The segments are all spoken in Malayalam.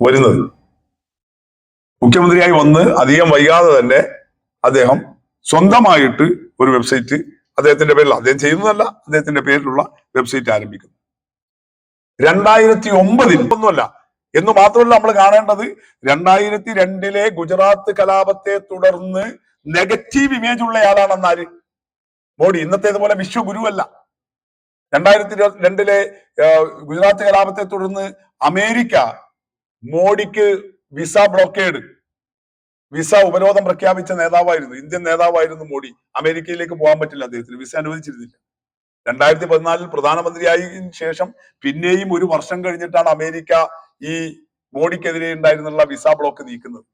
വരുന്നത്. മുഖ്യമന്ത്രിയായി വന്ന് അധികം വൈകാതെ തന്നെ അദ്ദേഹം സ്വന്തമായിട്ട് ഒരു വെബ്സൈറ്റ് അദ്ദേഹത്തിന്റെ പേരിൽ അദ്ദേഹം ചെയ്യുന്നതല്ല അദ്ദേഹത്തിന്റെ പേരിലുള്ള വെബ്സൈറ്റ് ആരംഭിക്കുന്നു. രണ്ടായിരത്തി ഒമ്പതിൽ ഒന്നുമല്ല എന്ന് മാത്രമല്ല നമ്മൾ കാണേണ്ടത് രണ്ടായിരത്തി രണ്ടിലെ ഗുജറാത്ത് കലാപത്തെ തുടർന്ന് നെഗറ്റീവ് ഇമേജ് ഉള്ളയാളാണെന്ന് ആര്? മോഡി. ഇന്നത്തേതുപോലെ വിശ്വഗുരുവല്ല രണ്ടായിരത്തി രണ്ടിലെ ഗുജറാത്ത് കലാപത്തെ തുടർന്ന് അമേരിക്ക മോഡിക്ക് വിസ ബ്ലോക്കേഡ്. വിസ ഉപരോധം പ്രഖ്യാപിച്ച നേതാവായിരുന്നു ഇന്ത്യൻ നേതാവായിരുന്നു മോഡി. അമേരിക്കയിലേക്ക് പോകാൻ പറ്റില്ല അദ്ദേഹത്തിന് വിസ അനുവദിച്ചിരുന്നില്ല. രണ്ടായിരത്തി പതിനാലിൽ പ്രധാനമന്ത്രിയായതിനു ശേഷം പിന്നെയും ഒരു വർഷം കഴിഞ്ഞിട്ടാണ് അമേരിക്ക ഈ മോഡിക്കെതിരെ ഉണ്ടായിരുന്നുള്ള വിസ ബ്ലോക്ക് നീക്കുന്നത്.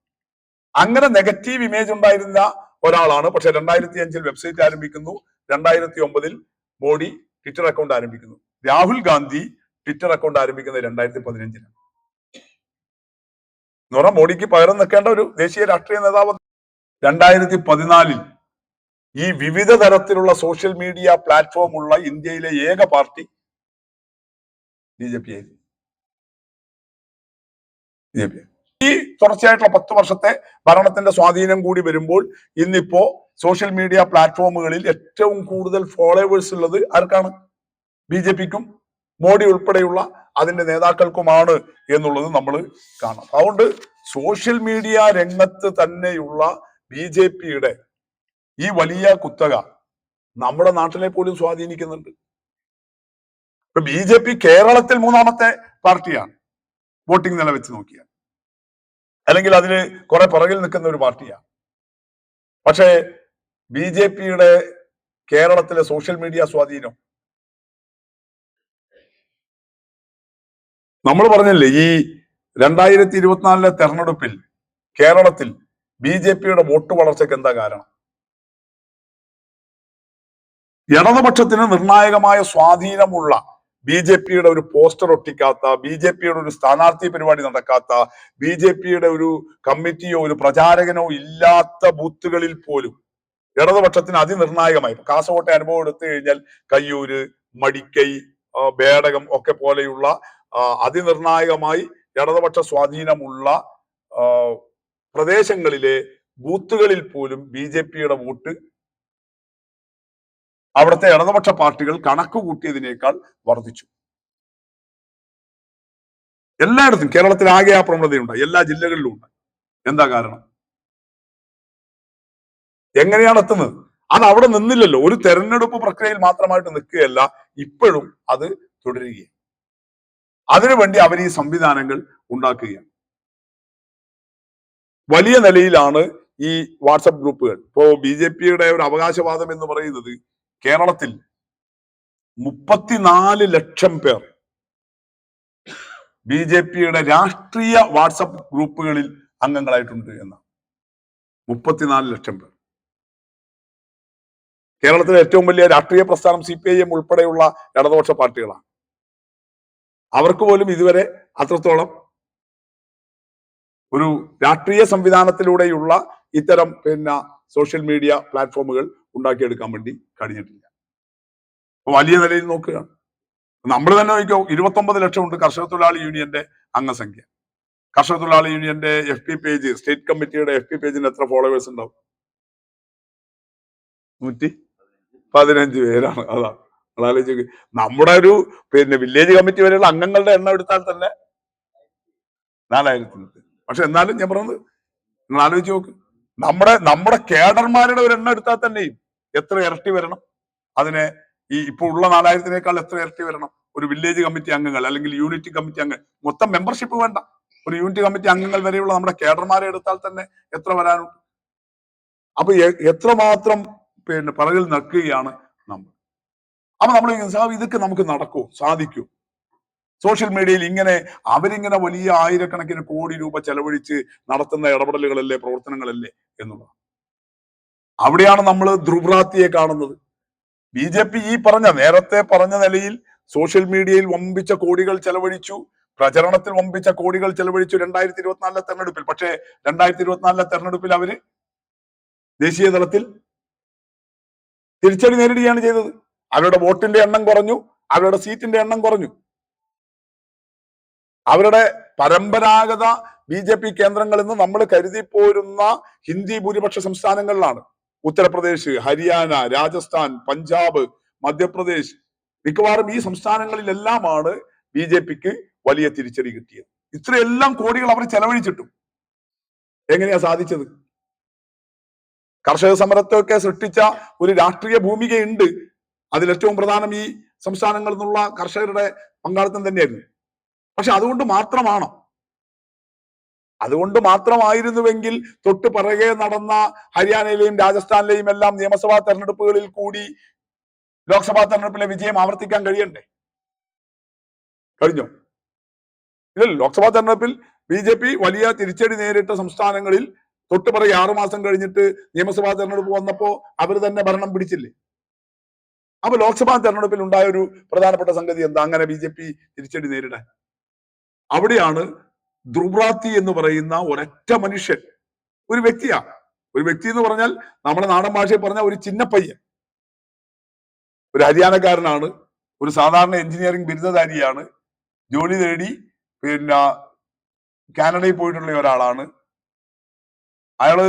അങ്ങനെ നെഗറ്റീവ് ഇമേജ് ഉണ്ടായിരുന്ന ഒരാളാണ്. പക്ഷെ രണ്ടായിരത്തി അഞ്ചിൽ വെബ്സൈറ്റ് ആരംഭിക്കുന്നു. രണ്ടായിരത്തി ഒമ്പതിൽ മോഡി ട്വിറ്റർ അക്കൗണ്ട് ആരംഭിക്കുന്നു. രാഹുൽ ഗാന്ധി ട്വിറ്റർ അക്കൗണ്ട് ആരംഭിക്കുന്നത് രണ്ടായിരത്തി പതിനഞ്ചിലാണ് എന്ന് പറഞ്ഞാൽ മോഡിക്ക് പകരം നിൽക്കേണ്ട ഒരു ദേശീയ രാഷ്ട്രീയ നേതാവ് രണ്ടായിരത്തി പതിനാലിൽ ഈ വിവിധ തരത്തിലുള്ള സോഷ്യൽ മീഡിയ പ്ലാറ്റ്ഫോം ഉള്ള ഇന്ത്യയിലെ ഏക പാർട്ടി ബി ജെ പി ആയിരുന്നു. ഈ തുടർച്ചയായിട്ടുള്ള പത്ത് വർഷത്തെ ഭരണത്തിന്റെ സ്വാധീനം കൂടി വരുമ്പോൾ ഇന്നിപ്പോ സോഷ്യൽ മീഡിയ പ്ലാറ്റ്ഫോമുകളിൽ ഏറ്റവും കൂടുതൽ ഫോളോവേഴ്സ് ഉള്ളത് ആർക്കാണ്? ബി ജെ പിക്കും മോഡി ഉൾപ്പെടെയുള്ള അതിന്റെ നേതാക്കൾക്കുമാണ് എന്നുള്ളത് നമ്മൾ കാണാം. അതുകൊണ്ട് സോഷ്യൽ മീഡിയ രംഗത്ത് തന്നെയുള്ള ബി ജെ പിയുടെ ഈ വലിയ കുത്തക നമ്മുടെ നാട്ടിലെ പോലും സ്വാധീനിക്കുന്നുണ്ട്. ഇപ്പൊ ബി ജെ പി കേരളത്തിൽ മൂന്നാമത്തെ പാർട്ടിയാണ് വോട്ടിംഗ് നില വെച്ച് നോക്കിയാൽ. അല്ലെങ്കിൽ അതിന് കുറെ പുറകിൽ നിൽക്കുന്ന ഒരു പാർട്ടിയാണ്. പക്ഷേ ബി ജെ പിയുടെ കേരളത്തിലെ സോഷ്യൽ മീഡിയ സ്വാധീനം നമ്മൾ പറഞ്ഞല്ലേ ഈ രണ്ടായിരത്തി ഇരുപത്തിനാലിലെ തെരഞ്ഞെടുപ്പിൽ കേരളത്തിൽ ബി ജെ പിയുടെ വോട്ട് വളർച്ചയ്ക്ക് എന്താ കാരണം? ഇടതുപക്ഷത്തിന് നിർണായകമായ സ്വാധീനമുള്ള ബി ജെ പിയുടെ ഒരു പോസ്റ്റർ ഒട്ടിക്കാത്ത ബി ജെ പിയുടെ ഒരു സ്ഥാനാർത്ഥി പരിപാടി നടക്കാത്ത ബി ജെ പിയുടെ ഒരു കമ്മിറ്റിയോ ഒരു പ്രചാരകനോ ഇല്ലാത്ത ബൂത്തുകളിൽ പോലും ഇടതുപക്ഷത്തിന് അതിനിർണായകമായി. കാസർകോട്ടെ അനുഭവം എടുത്തു കഴിഞ്ഞാൽ കയ്യൂര് മടിക്കൈ ബേടകം ഒക്കെ പോലെയുള്ള അതിനിർണായകമായി ഇടതുപക്ഷ സ്വാധീനമുള്ള പ്രദേശങ്ങളിലെ ബൂത്തുകളിൽ പോലും ബി ജെ പിയുടെ വോട്ട് അവിടുത്തെ ഇടതുപക്ഷ പാർട്ടികൾ കണക്ക് കൂട്ടിയതിനേക്കാൾ വർദ്ധിച്ചു എല്ലായിടത്തും കേരളത്തിൽ ആകെ ആ പ്രവണതയുണ്ട് എല്ലാ ജില്ലകളിലും ഉണ്ട്. എന്താ കാരണം? എങ്ങനെയാണ് എത്തുന്നത്? അത് അവിടെ നിന്നില്ലല്ലോ. ഒരു തെരഞ്ഞെടുപ്പ് പ്രക്രിയയിൽ മാത്രമായിട്ട് നിൽക്കുകയല്ല. ഇപ്പോഴും അത് തുടരുകയാണ്. അതിനുവേണ്ടി അവർ ഈ സംവിധാനങ്ങൾ ഉണ്ടാക്കുകയാണ്. വലിയ നിലയിലാണ് ഈ വാട്സപ്പ് ഗ്രൂപ്പുകൾ. ഇപ്പോ ബി ജെ പിയുടെ ഒരു അവകാശവാദം എന്ന് പറയുന്നത് കേരളത്തിൽ മുപ്പത്തിനാല് ലക്ഷം പേർ ബി ജെ പിയുടെ രാഷ്ട്രീയ വാട്സപ്പ് ഗ്രൂപ്പുകളിൽ അംഗങ്ങളായിട്ടുണ്ട് എന്നാണ്. മുപ്പത്തിനാല് ലക്ഷം പേർ. കേരളത്തിലെ ഏറ്റവും വലിയ രാഷ്ട്രീയ പ്രസ്ഥാനം സി പി ഐ എം ഉൾപ്പെടെയുള്ള ഇടതുപക്ഷ പാർട്ടികളാണ്. അവർക്ക് പോലും ഇതുവരെ അത്രത്തോളം ഒരു രാഷ്ട്രീയ സംവിധാനത്തിലൂടെയുള്ള ഇത്തരം പിന്നെ സോഷ്യൽ മീഡിയ പ്ലാറ്റ്ഫോമുകൾ ഉണ്ടാക്കിയെടുക്കാൻ വേണ്ടി കഴിഞ്ഞിട്ടില്ല. വലിയ നിലയിൽ നോക്കുക. നമ്മൾ തന്നെ നോക്കിയോ ഇരുപത്തൊമ്പത് ലക്ഷം ഉണ്ട് കർഷക തൊഴിലാളി യൂണിയന്റെ അംഗസംഖ്യ. കർഷക തൊഴിലാളി യൂണിയന്റെ എഫ് പി പേജ് സ്റ്റേറ്റ് കമ്മിറ്റിയുടെ എഫ് പി പേജിന് എത്ര ഫോളോവേഴ്സ് ഉണ്ടാവും? നൂറ്റി പതിനഞ്ച് പേരാണ് അതാ. ആലോചിച്ച് നമ്മുടെ ഒരു പിന്നെ വില്ലേജ് കമ്മിറ്റി വരെയുള്ള അംഗങ്ങളുടെ എണ്ണം എടുത്താൽ തന്നെ നാലായിരത്തി പക്ഷെ എന്നാലും ഞാൻ പറഞ്ഞത് നിങ്ങൾ ആലോചിച്ച് നോക്ക്. നമ്മുടെ നമ്മുടെ കേഡർമാരുടെ ഒരു എണ്ണം എടുത്താൽ തന്നെയും എത്ര ഇരട്ടി വരണം. അതിനെ ഈ ഇപ്പൊ ഉള്ള നാലായിരത്തിനേക്കാൾ എത്ര ഇരട്ടി വരണം. ഒരു വില്ലേജ് കമ്മിറ്റി അംഗങ്ങൾ അല്ലെങ്കിൽ യൂണിറ്റ് കമ്മിറ്റി അംഗങ്ങൾ. മൊത്തം മെമ്പർഷിപ്പ് വേണ്ട. ഒരു യൂണിറ്റ് കമ്മിറ്റി അംഗങ്ങൾ വരെയുള്ള നമ്മുടെ കേഡർമാരെ എടുത്താൽ തന്നെ എത്ര വരാനുണ്ട്? അപ്പൊ എത്രമാത്രം പിന്നെ പറകിൽ നിൽക്കുകയാണ് നമ്മൾ. അപ്പൊ നമ്മൾ സാബ് ഇതൊക്കെ നമുക്ക് നടക്കൂ സാധിക്കൂ. സോഷ്യൽ മീഡിയയിൽ ഇങ്ങനെ അവരിങ്ങനെ വലിയ ആയിരക്കണക്കിന് കോടി രൂപ ചെലവഴിച്ച് നടത്തുന്ന ഇടപെടലുകളല്ലേ പ്രവർത്തനങ്ങളല്ലേ എന്നുള്ളത് അവിടെയാണ് നമ്മൾ ധ്രുവ്രാത്തിയെ കാണുന്നത്. ബി ജെ പി ഈ പറഞ്ഞ നേരത്തെ പറഞ്ഞ നിലയിൽ സോഷ്യൽ മീഡിയയിൽ വമ്പിച്ച കോടികൾ ചെലവഴിച്ചു പ്രചരണത്തിൽ വമ്പിച്ച കോടികൾ ചെലവഴിച്ചു രണ്ടായിരത്തി ഇരുപത്തിനാലിലെ തെരഞ്ഞെടുപ്പിൽ. പക്ഷേ രണ്ടായിരത്തി ഇരുപത്തിനാലിലെ തെരഞ്ഞെടുപ്പിൽ അവർ ദേശീയ തലത്തിൽ തിരിച്ചടി നേരിടുകയാണ് ചെയ്തത്. അവരുടെ വോട്ടിന്റെ എണ്ണം കുറഞ്ഞു അവരുടെ സീറ്റിന്റെ എണ്ണം കുറഞ്ഞു. അവരുടെ പരമ്പരാഗത ബി ജെ പി കേന്ദ്രങ്ങളിൽ നിന്ന് നമ്മൾ കരുതി പോരുന്ന ഹിന്ദി ഭൂരിപക്ഷ സംസ്ഥാനങ്ങളിലാണ്. ഉത്തർപ്രദേശ് ഹരിയാന രാജസ്ഥാൻ പഞ്ചാബ് മധ്യപ്രദേശ്. മിക്കവാറും ഈ സംസ്ഥാനങ്ങളിലെല്ലാമാണ് ബി ജെ പിക്ക് വലിയ തിരിച്ചടി കിട്ടിയത്. ഇത്രയെല്ലാം കോടികൾ അവർ ചെലവഴിച്ചിട്ടും. എങ്ങനെയാ സാധിച്ചത്? കർഷക സമരത്തെയൊക്കെ സൃഷ്ടിച്ച ഒരു രാഷ്ട്രീയ ഭൂമികയുണ്ട്. അതിൽ ഏറ്റവും പ്രധാനം ഈ സംസ്ഥാനങ്ങളിൽ നിന്നുള്ള കർഷകരുടെ പങ്കാളിത്തം തന്നെയായിരുന്നു. പക്ഷെ അതുകൊണ്ട് മാത്രമാണോ അതുകൊണ്ട് മാത്രമായിരുന്നുവെങ്കിൽ തൊട്ട് പിറകെ നടന്ന ഹരിയാനയിലെയും രാജസ്ഥാനിലെയും എല്ലാം നിയമസഭാ തെരഞ്ഞെടുപ്പുകളിൽ കൂടി ലോക്സഭാ തെരഞ്ഞെടുപ്പിലെ വിജയം ആവർത്തിക്കാൻ കഴിയണ്ടേ? കഴിഞ്ഞോ? ഇല്ല ലോക്സഭാ തെരഞ്ഞെടുപ്പിൽ ബി ജെ പി വലിയ തിരിച്ചടി നേരിട്ട സംസ്ഥാനങ്ങളിൽ തൊട്ട് പിറകെ ആറുമാസം കഴിഞ്ഞിട്ട് നിയമസഭാ തെരഞ്ഞെടുപ്പ് വന്നപ്പോ അവർ തന്നെ ഭരണം പിടിച്ചില്ലേ? അപ്പൊ ലോക്സഭാ തെരഞ്ഞെടുപ്പിൽ ഉണ്ടായ ഒരു പ്രധാനപ്പെട്ട സംഗതി എന്താ? അങ്ങനെ ബി ജെ പി തിരിച്ചടി നേരിടാൻ. അവിടെയാണ് ധ്രുവ്രാത്തി എന്ന് പറയുന്ന ഒരൊറ്റ മനുഷ്യൻ. ഒരു വ്യക്തിയാ. ഒരു വ്യക്തി എന്ന് പറഞ്ഞാൽ നമ്മുടെ നാടൻ ഭാഷയിൽ പറഞ്ഞ ഒരു ചിന്നപ്പയ്യൻ ഒരു ഹരിയാനക്കാരനാണ്. ഒരു സാധാരണ എഞ്ചിനീയറിംഗ് ബിരുദധാരിയാണ്. ജോലി നേടി പിന്നെ കാനഡയിൽ പോയിട്ടുള്ള ഒരാളാണ്. അയാൾ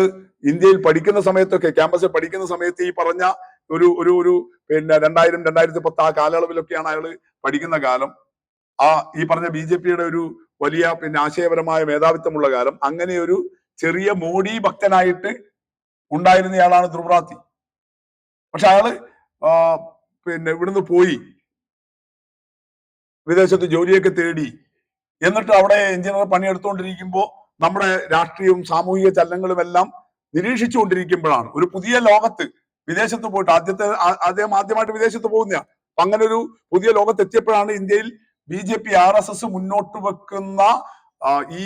ഇന്ത്യയിൽ പഠിക്കുന്ന സമയത്തൊക്കെ ക്യാമ്പസിൽ പഠിക്കുന്ന സമയത്ത് ഈ പറഞ്ഞ ഒരു ഒരു ഒരു പിന്നെ രണ്ടായിരം രണ്ടായിരത്തി പത്ത് ആ കാലയളവിലൊക്കെയാണ് അയാൾ പഠിക്കുന്ന കാലം. ആ ഈ പറഞ്ഞ ബി ജെ പിയുടെ ഒരു വലിയ പിന്നെ ആശയപരമായ മേധാവിത്വമുള്ള കാലം. അങ്ങനെ ഒരു ചെറിയ മോഡി ഭക്തനായിട്ട് ഉണ്ടായിരുന്നയാളാണ് ധ്രുവറാത്തി. പക്ഷെ അയാൾ പിന്നെ ഇവിടുന്ന് പോയി. വിദേശത്ത് ജോലിയൊക്കെ തേടി. എന്നിട്ട് അവിടെ എഞ്ചിനീയർ പണിയെടുത്തുകൊണ്ടിരിക്കുമ്പോൾ നമ്മുടെ രാഷ്ട്രീയവും സാമൂഹിക ചലനങ്ങളും എല്ലാം നിരീക്ഷിച്ചുകൊണ്ടിരിക്കുമ്പോഴാണ്. ഒരു പുതിയ ലോകത്ത് വിദേശത്ത് പോയിട്ട് ആദ്യത്തെ അദ്ദേഹം ആദ്യമായിട്ട് വിദേശത്ത് അപ്പൊ അങ്ങനെ ഒരു പുതിയ ലോകത്ത് എത്തിയപ്പോഴാണ് ഇന്ത്യയിൽ B J P R S S മുന്നോട്ട് വെക്കുന്ന ഈ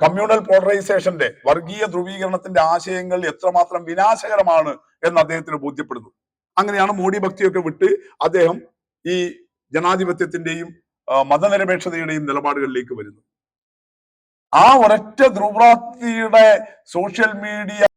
കമ്മ്യൂണൽ പോളറൈസേഷന്റെ വർഗീയ ധ്രുവീകരണത്തിന്റെ ആശയങ്ങൾ എത്രമാത്രം വിനാശകരമാണ് എന്ന് അദ്ദേഹത്തിന് ബോധ്യപ്പെടുന്നു അങ്ങനെയാണ് മോഡി ഭക്തിയൊക്കെ വിട്ട് അദ്ദേഹം ഈ ജനാധിപത്യത്തിന്റെയും മതനിരപേക്ഷതയുടെയും നിലപാടുകളിലേക്ക് വരുന്നു ആ ഒരൊറ്റ ധ്രുവ്രാത്തിയുടെ സോഷ്യൽ മീഡിയ